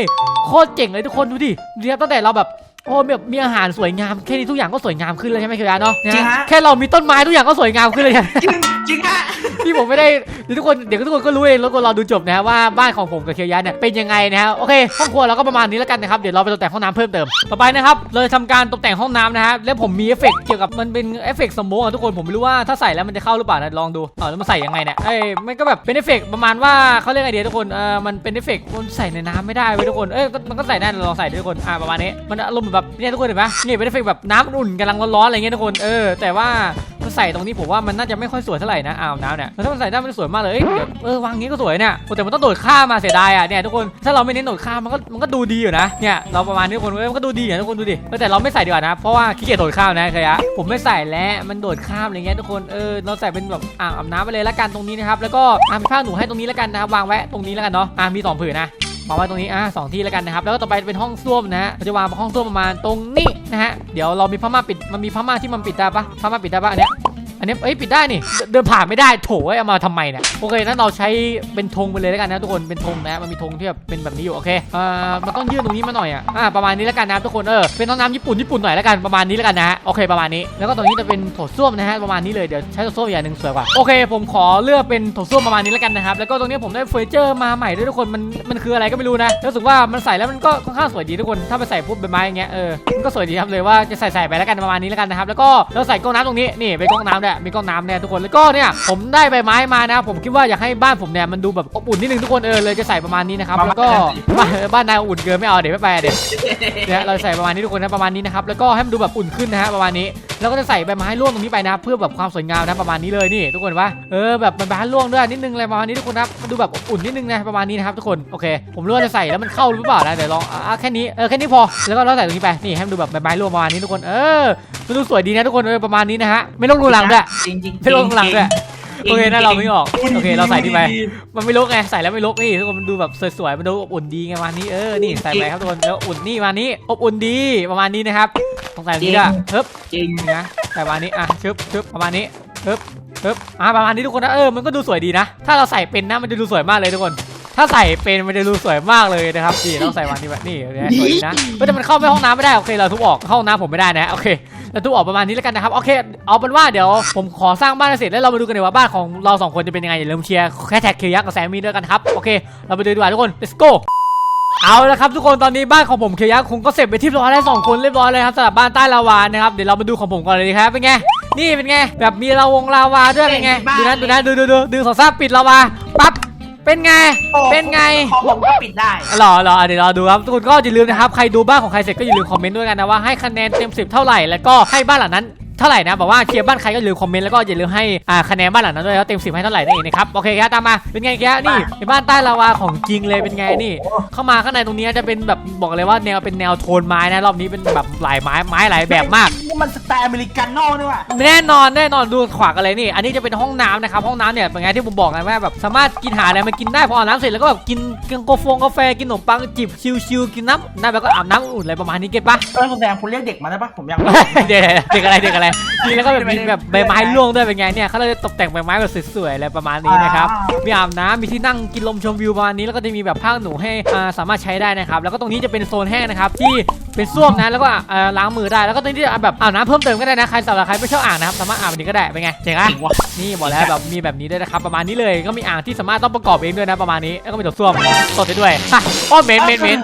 โคตรเจ๋งเลยทุกคนดูดิดูครับตั้งแต่เราแบบ โอ้แบบมีอาหารสวยงามแค่นี้ทุกอย่างก็สวยงามขึ้นเลยใช่ไหมเคียร์เนาะนะแค่เรามีต้นไม้ทุกอย่างก็สวยงามขึ้นเลยเนี่ย จริงจริงฮะ ที่ผมไม่ได้เดี๋ยวทุกคนเดี๋ยวทุกคนก็รู้เองแล้วก็รอดูจบนะฮะว่าบ้านของผมกับเคียร์เนี่ยเป็นยังไงนะฮะโอเคห้องครัวเราก็ประมาณนี้แล้วกันนะครับเดี๋ยวเราไปตกแต่งห้องน้ำเพิ่มเติมต่อไปนะครับเราจะทำการตกแต่งห้องน้ำนะฮะแล้วผมมีเอฟเฟกต์เกี่ยวกับมันเป็นเอฟเฟกต์สโมกอะทุกคนผมไม่รู้ว่าถ้าใส่แล้วมันจะเข้าหรือเปล่านะลองดูเออแล้วมันใส่ยังไงเนี่ยเอ้ยมันก็แบบเป็นเอฟเฟกต์ประมาณว่าเขาเรียกไงเดียทุกคนเออมันเป็นเอฟเฟกต์มันใส่ในน้ำไม่ได้เว้ยทุกคนเอ้ยมันก็ใส่ได้ลองใส่ดูทุกคนอ่าประมาณนี้มันอารมณ์แบบเนี่ยทุกคนเห็นปะนี่เป็นเอฟเฟกแบบน้ำอุ่นกำลังร้อนๆอะไรเงี้ยทุกคนเออแต่ว่ามันใส่ตรงนี้ผมว่ามันน่าจะไม่ค่อยสวยเท่าไหร่นะอ่าวน้ำเนี่ยแล้วถ้ามันใส่ได้มันสวยมากเลยเออวางงี้ก็สวยเนี่ยแต่มันต้องโดดข้ามมาเสียดายอะเนี่ยทุกคนถ้าเราไม่เน้นโดดข้ามมันก็มันก็ดูดีอยู่นะเนี่ยเราประมาณนี้ทุกคนมันก็ดูดีอะทุกคนดูดิแต่เราไม่ใส่ดีกว่านะเพราะว่าขี้เกียจโดดข้ามนะเคยอะผมไม่ใส่แล้วมันโดดข้ามอะไรเงี้ยทุกคนเออเราใส่เป็นแบบอ่างอาบน้ำไปเลยละกันตรงนี้นะครับแล้วก็อ่ามีผ้าหนูให้ตรงนี้ละกันนะครับวางไว้ตรงนี้ล้วกันเนาะอ่ามีสองผืนนะ วางไว้ตรงนี้อะสองที่แล้วกันนะครับ แล้วก็ต่อไปเป็นห้องส้วมนะฮะเราจะวางห้องส้วมประมาณตรงนี้นะฮะ เดี๋ยวเรามีผ้าม่านปิด มันมีผ้าม่านที่มันปิดได้ปะผ้าม่านปิดได้ปะอันเนี้ย อันนี้เอ้ยปิดได้นี่ เดินผ่านไม่ได้โถเอ้ยเอามาทำไมเนี่ยโอเคนั้นเราใช้เป็นธงไปเลยแล้วกันนะทุกคนเป็นธงนะมันมีธงที่แบบเป็นแบบนี้อยู่โอเคเอ่อมันต้องยื่นตรงนี้มาหน่อยอะอ่าประมาณนี้แล้วกันนะทุกคนเออเป็นน้ำญี่ปุ่นญี่ปุ่นหน่อยแล้วกันประมาณนี้แล้วกันนะฮะโอเคประมาณนี้ แล้วก็ตรงนี้จะเป็นโถส้วมนะฮะประมาณนี้เลยเดี๋ยวใช้โถส้วมอย่างหนึ่งสวยกว่าโอเค ผมขอเลือกเป็นโถส้วมประมาณนี้แล้วกันนะครับแล้วก็ตรงนี้ผมได้เฟอร์เจอร์มาใหม่ด้วยทุกคนมันมันคืออะไรก็ไม่รู้นะรู้สึกว่ามันใส่แล้วมันก็ค่อนข้างสวยดีทุกคนถ้าไปใส่พวกใบไม้อย่างเงี้ยเออมันก็สวยดีครับเลยว่าจะใส่ใส่ไปแล้วกันประมาณนี้แล้วกันนะครับแล้วก็เราใส่ก๊อกน้ำตรงนี้นี่เป็นก๊อกน้ำด้วยมีก๊อกน้ำเนี่ยทุกคนแล้วก็เนี่ยผมได้ใบไม้มานะ ผมคิดว่าอยากให้บ้านผมเนี่ยมันดูแบบอบอุ่นนิดนึงทุกคนเออเลยจะใส่ประมาณนี้นะครับแล้วก็บ้านบ้านนายอุ่นเกินไม่เอาเดี๋ยวไม่ไปเดี๋ยวเนี่ยเราใส่ประมาณนี้ทุกคนนะประมาณนี้นะครับแล้วก็ให้มันดูแบบอุ่นขึ้นนะฮะประมาณนี้แล้วก็จะใส่ใบไม้ร่วงตรงนี้ไปนะเพื่อแบบความสวยงามนะประมาณนี้เลยนี่ ทุกคนว่าเออแบบใบไม้ร่วงด้วยนิดนึงอะไรประมาณนี้ทุกคนครับมันดูแบบอบอุ่นนิดนึงนะประมาณนี้นะครับทุกคนโอเค ผมรู้ว่าจะใส่แล้วมันเข้าหรือเปล่านะเดี๋ยวลองอะแค่นี้เออแค่นี้พอแล้วก็เราใส่ตรงนี้ไปนี่ให้มันดูแบบใบไม้ร่วงประมาณนี้ทุกคนเออมันดูสวยดีนะทุกคนเออประมาณนี้นะฮะไม่ต้องรูหลังด้วยจริงจริงไม่ต้องรูหลังด้วยโอเคน่าเราไม่ออกโอเคเราใส่นี่ไปมันไม่ลกไงใส่แล้วไม่ลกนี่ทุกคนมันดูแบบสวยๆมันดูอบอุ่นดีไงประมาณนี้เออนี่ใส่ไปครับทุกคนแล้วอุ่นนี่ประมาณนี้อบอุ่นดีประมาณนี้นะครับต้องใส่แบบนี้ด้วยเฮ้ยจริงนี่นะใส่ประมาณนี้อะชึบชึบประมาณนี้ปึ๊บปึ๊บอะประมาณนี้ทุกคนนะเออมันก็ดูสวยดีนะ ถ้าเราใส่เป็นนะมันจะดูสวยมากเลยทุกคน ถ้าใส่เป็นมันจะดูสวยมากเลยนะครับนี่ต้องใส่วันนี้แบบนี่เลยสวยนะเฮ้ยแต่มันเข้าไปห้องน้ำไม่ได้โอเคเราทุบออกเข้าห้องน้ำผมไม่ได้นะโอเคเราทุบออกประมาณนี้แล้วกันนะครับโอเคเอาเป็นว่าเดี๋ยวผมขอสร้างบ้านให้เสร็จแล้วเรามาดูกันดีกว่าบ้านของเราสองคนจะเป็นยังไงอย่าลืมเชียร์แค่แท็กเคยักษ์กับแซมมี่ด้วยกันครับโอเค เราไปดูดีกว่าทุกคน let's go เอาละครับทุกคนตอนนี้บ้านของผมเคียร์คงก็เสร็จไปที่รียบร้อยแล้วสองคนเรียบร้อยเลยครับสำหรับบ้านใต้ลาวานะครับเดี๋ยวเรามาดูของผมก่อนเลยครับเป็นไงนี่เป็นไงแบบมีลาวงลาวาด้วยเป็นไงดูนะดูนะดูดูดูดูสองซ่าปิดลาวาปั๊บ เป็นไง เป็นไงของผมก็ปิดได้หรอหรอเดี๋ยวรอดูครับทุกคนก็อย่าลืมนะครับ ใครดูบ้านของใครเสร็จก็อย่าลืมคอมเมนต์ด้วยกันนะว่าให้คะแนนเต็ม10 เท่าไหร่ แล้วก็ให้บ้านหลังนั้น เท่าไหร่นะบอกว่าเคลียร์บ้านใครก็อย่าลืมคอมเมนต์แล้วก็อย่าลืมให้อ่าคะแนนบ้านหลังนั้นด้วยแล้วเต็ม10ให้เท่าไหร่นั่นเองนะครับโอเคครับตามมาเป็นไงแกนี่เป็นบ้านใต้ลาวาของจริงเลยเป็นไงนี่ เข้ามาข้างในตรงนี้จะเป็นแบบบอกเลยว่าแนวเป็นแนวโทนไม้นะรอบนี้เป็นแบบหลายไม้ไม้หลายแบบมากนี่มันสไตล์อเมริกันโน่ด้วยว่ะแน่นอนแน่นอนดูขวากอะไรนี่ อันนี้จะเป็นห้องน้ำนะครับห้องน้ำเนี่ยเป็นไงที่ผมบอกไงว่าแบบสามารถกินหาอะไรมากินได้พออาบน้ำเสร็จแล้วก็แบบกินกินกาแฟกาแฟกินขนมปังจิบชิวๆกินน้ำได้แล้วก็อาบน้ำอุ่นอะไรประมาณนี้เก็ตปะเออคุณแดงคุณเรียกเด็กมาได้ปะผมยังเด็กเด็กอะไรเด็กอะไรนี่แล้วก็แบบมีแบบใบไม้ร่วงด้วยเป็นไงเนี่ยเขาเลยตกแต่งใบไม้แบบสวยๆอะไรประมาณนี้นะครับมีอาบน้ำมีที่นั่งกินลมชมวิวประมาณนี้แล้วก็จะมีแบบผ้าหนูให้อ่าสามารถใช้ได้นะครับ แล้วก็ตรงนี้จะเป็นโซนแห้งนะครับที่เป็นส้วมนะแล้วก็อ่าล้างมือได้แล้วก็ตรงนี้จะแบบอาบน้ำเพิ่มเติมก็ได้นะใครสำหรับใครไม่ชอบอ่างนะครับสามารถอาบแบบนี้ก็ได้เป็นไงเจ๋งอะจริงวะนี่บอกแล้วแบบมีแบบนี้ด้วยนะครับประมาณนี้เลยก็มีอ่างที่สามารถต้องประกอบเองด้วยนะประมาณนี้แล้วก็มีตัวส้วมตดได้ด้วยฮะอ้อเหม็นเหม็นเหม็น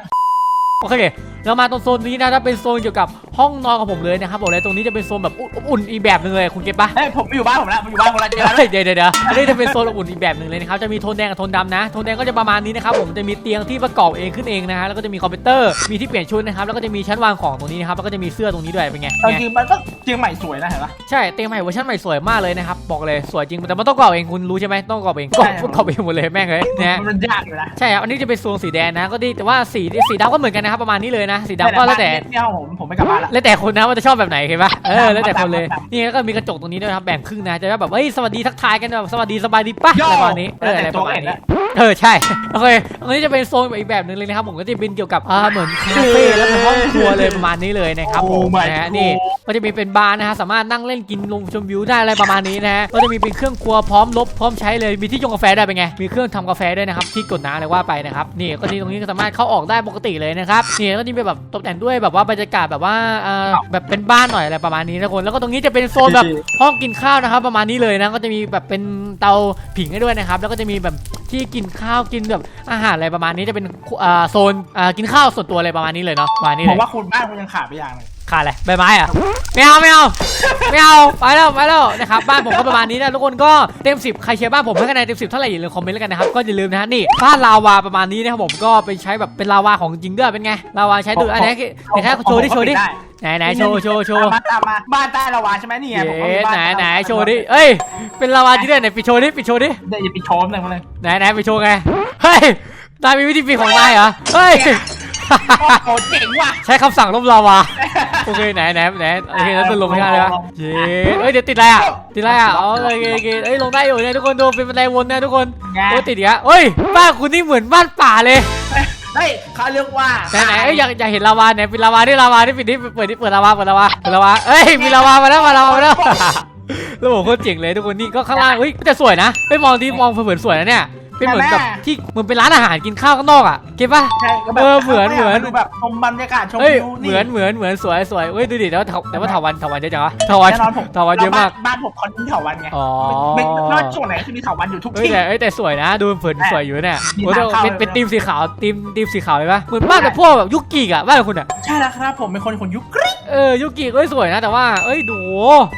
โอเคเรามาตรงโซนนี้นะถ้าเป็นโซนเกี่ยวกับห้องนอนของผมเลยนะครับบอกเลยตรงนี้จะเป็นโซนแบบอุ่นๆอีกแบบหนึงเลยคุณเก็ตปะ เฮ้ยผมอยู่บ้านผมแล้วผมอยู่บ้านผมแล้วเจอแล้วเฮ้ยเดี๋ยวเดี๋ยวเดี๋ยวอันนี้จะเป็นโซนอบอุ่นอีกแบบหนึ่งเลยนะครับ จะมีโทนแดงกับโทนดำนะ โทนแดงก็จะประมาณนี้นะครับ ผมจะมีเตียงที่ประกอบเองขึ้นเองนะฮะ แล้วก็จะมีคอมพิวเตอร์ มีที่เปลี่ยนชุดนะครับ แล้วก็จะมีชั้นวางของตรงนี้นะครับ แล้วก็จะมีเสื้อตรงนี้ด้วย เป็นไงเอาไงจริงมันก็เชียงใหม่สวยนะเห็นปะ ใช่ เตียงใหม่เวอร์ชันใหม่สวยมากเลยนะครับ บอกเลยสวยจริง แต่มันต้องประกอบเอง คุณรู้ใช่ไหมต้องประกอบเองประกอบใช่ประกอบเองหมดเลยแม่งเลยนะฮะมันยากอยู่นะ ใช่ครับ อันนี้จะเป็นโซนสีแดงนะ ก็ดี แต่ว่าสีสีดำก็เหมือนกันนะครับประมาณนี้เลยนะ สีดำก็แล้วแต่เนี่ยผมผมไม่กลับบ้านละแล้วแต่คนนะว่าจะชอบแบบไหนเห็นปะเออแล้วแต่คนเลยนี่แล้วก็มีกระจกตรงนี้ด้วยนะครับแบ่งครึ่งนะจะได้แบบเฮ้ยสวัสดีทักทายกันแบบสวัสดีสบายดีปะอะไรประมาณนี้เอออะไรประมาณนี้ เออใช่โอเคตรงนี้จะเป็นโซนอีกแบบหนึ่งเลยนะครับผมก็จะเป็นเกี่ยวกับอ่าเหมือนคาเฟ่แล้วเป็นห้องครัวเลยประมาณนี้เลยนะครับผมนะฮะนี่ก็จะมีเป็นบาร์นะฮะสามารถนั่งเล่นกินลงชมวิวได้อะไรประมาณนี้นะฮะก็จะมีเป็นเครื่องครัวพร้อมลบพร้อมใช้เลยมีที่ชงกาแฟได้เป็นไงมีเครื่องทำกาแฟด้วยนะครับที่กดน้ำอะไรว่าไปนะครับนี่ก็ที่ตรงนี้ก็สามารถเข้าออกได้ปกติเลยนะครับนี่ก็จะมีแบบตกแต่งด้วยแบบว่าบรรยากาศแบบว่าอ่าแบบเป็นบ้านหน่อยอะไรประมาณนี้นะคนแล้วก็ตรงนี้จะเป็นโซนแบบ ห้องกินข้าวนะครับประมาณนี้เลยนะก็จะมีแบบเป็นเตาผิงให้ด้วยนะครับแล้วก็จะมีแบบที่กินข้าวกินแบบอาหารอะไรประมาณนี้จะเป็นอ่าโซนอ่ากินข้าวส่วนตัวอะไรประมาณนี้เลยเนาะประมาณนี้เลมยว่าคุณบ้านคุณยังขาดไปอย่างหนึง ขาดอะไรใบไม้อะไม่เอาไม่เอาไม่เอาไปแล้วไปแล้วนะครับบ้านผมก็ประมาณนี้นะทุกคนก็เต็ม10ใครเชียร์บ้านผมให้คะแนนเต็ม10เท่าไหร่อย่าลืมคอมเมนต์แล้วกันนะครับก็อย่าลืมนะฮะนี่บ้านลาวาประมาณนี้นะครับผมก็ไปใช้แบบเป็นลาวาของจริงด้วยเป็นไงลาวาใช้ดูอันนี้ไหนแค่โชว์ดิโชว์ดิไหนไหนโชว์โชว์โชว์มาตามมาบ้านใต้ละวาใช่ไหมนี่ไงเย้ผมก็มีบ้าไหนใต้ละวาไหนโชว์ดิเอ้ยเป็นลาวาจริงด้วยไหนปิดโชว์ดิปิดโชว์ดิเดี๋ยวอย่าไปโชมเลยมาเลยไหนไหนไปโชว์ไงเฮ้ยนายมีวิธีปิดของนายเหรอเฮ้ย โอ้โหเจ๋งว่ะ ใช้คำสั่งลบลาวา โอเคไหนไหนไหนโอเคแล้วตัวลงไม่ได้เลยวะเย้เอ้ยเดี๋ยวติดอะไรอะ ติดอะไรอะ อ๋อโอเคโอเคเอ้ยลงได้อยู่เนี่ยทุกคนดูเป็นบันไดวนนะทุกคนไงโอ้ยติดอีกแล้วเอ้ยบ้านคุณนี่เหมือนบ้านป่าเลยเฮ้ยเขาเรียกว่าไหนไหนเอ้ยอยากอยากเห็นลาวาไหนเป็นลาวาที่ลาวาที่ปิดที่เปิดที่เปิดลาวาเปิดลาวาเปิดลาวาเอ้ยมีลาวามาแล้วมาลาวามาแล้วระบบโคตรเจ๋งเลยทุกคนนี่ก็ข้างล่างเฮ้ยแต่สวยนะไปมองที่มองเผินๆสวยนะเนี่ย เป็นเหมือนแบบที่เหมือนเป็นร้านอาหารกินข้าวข้างนอกอะเก็บป่ะใช่ก็แบบเออเหมือนเหมือนดูแบบชมบรรยากาศชมเฮ้ยวิวเหมือนเหมือนเหมือนสวยสวยเฮ้ยดูดิแต่ว่าเถาแต่ว่าเถาวันเถาวันเยอะจังวะเถาวันแน่นอนผมเถาวันเยอะมากบ้านผมคอนเทนต์เถาวันไงอ๋อไม่ไม่ไม่ว่าช่วงไหนคือมีเถาวันอยู่ทุกเฮ้ยที่แต่เอ้ยแต่สวยนะ ดูเผินๆสวยอยู่เนี่ยมีโอ้ยทางเข้าเป็นเป็นเลยทีมสีขาวทีมทีมสีขาวเลยปะเหมือนบ้านแบบพวกแบบยุกิอะบ้านคุณอะใช่แล้วครับผมเป็นคนคนยุคกริ๊กเออยุกิเอ้ยสวยนะแต่ว่าเอ้ยดู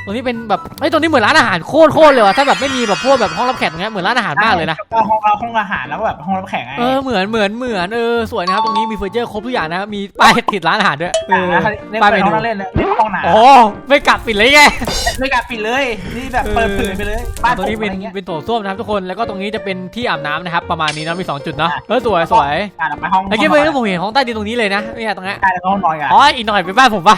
ตรงนี้เป็นแบบเอ้ยตรงนี้เหมือนร้านอาหารโคตรโคตรเลยว่ะถ้าแบบไม่มีแบบพวกแบบห้องรับแขกตรงเนี้ยเหมือนร้านอาหารมากเลยนะก็ห้องเราห้องอาหารแล้วก็แบบห้องรับแขกไงเออเหมือนเหมือนเหมือนเออสวยนะครับตรงนี้มีเฟอร์นิเจอร์ครบทุกอย่างนะมีป้ายติดร้านอาหารด้วยเออเล่นป้ายไปเมห้นูองเล่นเลยเล่นห้องหนาโอ้ไม่กลับปิดเลยไงไม่กล้าปิดเลยนี่แบบเปิดเผยไปเลยบ้านตรงนี้ผมเป็นอะไรเงี้ยเป็นโถส้วมนะครับทุกคนแล้วก็ตรงนี้จะเป็นที่อาบน้ำนะครับประมาณนี้นะมีสองจุดเนาะเออสวยสวยอะเราไปห้องไอ้เกมเมอร์ผมเห็นห้องใต้ดินตรงนี้เลยนะเนี่ยตรงเนี้ยใช่แล้วก็ห้องนอนกันอ๋ออีกหน่อยเป็นบ้านผมปะ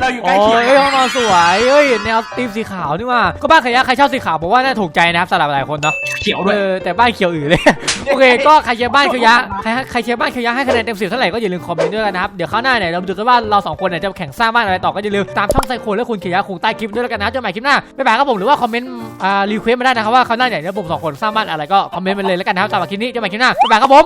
เราอยู่ใกโอ้ล้เคียงยเอ้ยห้องนอนสวยเอ้ยแนวธีมสีขาวนี่ว่าก็บ้านใครยะใครชอบสีขาวผมว่าน่าถูกใจนะครับสำหรับหลายคนเนาะเขียวเอด้วยอแต่บ้านเขียวอื่นเลย โอเคก็ใครเชียร์บ้านเขียวยะใครใครเชียร์บ้านเขียวยะให้คะแนนเต็มสิบเท่าไหร่ก็อย่าลืมคอมเมนต์ด้วยกันนะครับเดี๋ยวคราวหน้าเนี่ยเรามาดูกันว่าเราสองคนเนี่ยจะแข่งสร้างบ้านอะไรต่อก็อย่าลืมตามช่องไซโคนและคุณเขียวยะคงใต้คลิปด้วยแล้วกันนะเจอกันใหม่คลิปหน้าบ๊ายบายครับผมหรือว่าคอมเมนต์อ่ารีเควสต์มาได้นะครับว่าคราวหน้าเนี่ยเดี๋ยวผมสองคนสร้างบ้านอะไรก็คอมเมนต์มาเลยแล้วกันนะครับสำหรับคลิปนี้เจอกันใหม่คลิปหน้าบ๊ายบายครับผม